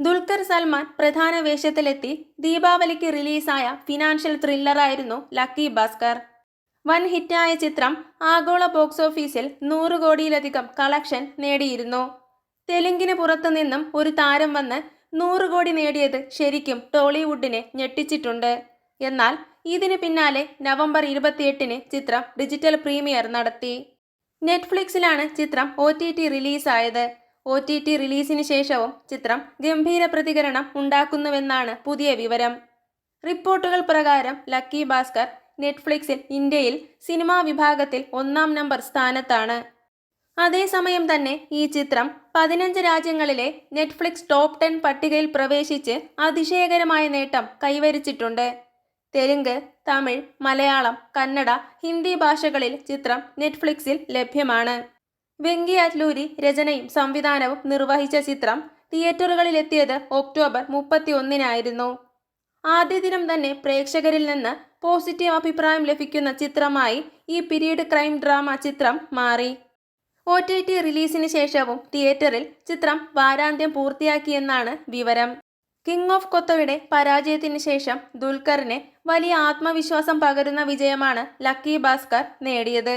ദുൽഖർ സൽമാൻ പ്രധാന വേഷത്തിലെത്തി ദീപാവലിക്ക് റിലീസായ ഫിനാൻഷ്യൽ ത്രില്ലറായിരുന്നു ലക്കി ഭാസ്കർ. വൻ ഹിറ്റായ ചിത്രം ആഗോള ബോക്സ് ഓഫീസിൽ നൂറ് കോടിയിലധികം കളക്ഷൻ നേടിയിരുന്നു. തെലുങ്കിന് പുറത്തുനിന്നും ഒരു താരം വന്ന് നൂറ് കോടി നേടിയത് ശരിക്കും ടോളിവുഡിനെ ഞെട്ടിച്ചിട്ടുണ്ട്. എന്നാൽ ഇതിന് പിന്നാലെ നവംബർ ഇരുപത്തിയെട്ടിന് ചിത്രം ഡിജിറ്റൽ പ്രീമിയർ നടത്തി. നെറ്റ്ഫ്ലിക്സിലാണ് ചിത്രം ഒ ടി ടി റിലീസായത്. ഒ ടി ടി റിലീസിന് ശേഷവും ചിത്രം ഗംഭീര പ്രതികരണം ഉണ്ടാക്കുന്നുവെന്നാണ് പുതിയ വിവരം. റിപ്പോർട്ടുകൾ പ്രകാരം ലക്കി ഭാസ്കർ നെറ്റ്ഫ്ലിക്സിൽ ഇന്ത്യയിൽ സിനിമാ വിഭാഗത്തിൽ ഒന്നാം നമ്പർ സ്ഥാനത്താണ്. അതേസമയം തന്നെ ഈ ചിത്രം പതിനഞ്ച് രാജ്യങ്ങളിലെ നെറ്റ്ഫ്ലിക്സ് ടോപ്പ് ടെൻ പട്ടികയിൽ പ്രവേശിച്ച് അതിശയകരമായ നേട്ടം കൈവരിച്ചിട്ടുണ്ട്. തെലുങ്ക് തമിഴ് മലയാളം കന്നഡ ഹിന്ദി ഭാഷകളിൽ ചിത്രം നെറ്റ്ഫ്ലിക്സിൽ ലഭ്യമാണ്. വെങ്കി അറ്റ്ലൂരി രചനയും സംവിധാനവും നിർവഹിച്ച ചിത്രം തിയേറ്ററുകളിലെത്തിയത് ഒക്ടോബർ മുപ്പത്തി ഒന്നിനായിരുന്നു ആദ്യ ദിനം തന്നെ പ്രേക്ഷകരിൽ നിന്ന് പോസിറ്റീവ് അഭിപ്രായം ലഭിക്കുന്ന ചിത്രമായി ഈ പീരീഡ് ക്രൈം ഡ്രാമ ചിത്രം മാറി. ഒ ടി ടി റിലീസിന് ശേഷവും തിയേറ്ററിൽ ചിത്രം വാരാന്ത്യം പൂർത്തിയാക്കിയെന്നാണ് വിവരം. കിങ് ഓഫ് കൊത്തയുടെ പരാജയത്തിന് ശേഷം ദുൽഖറിന് വലിയ ആത്മവിശ്വാസം പകരുന്ന വിജയമാണ് ലക്കി ഭാസ്കർ നേടിയത്.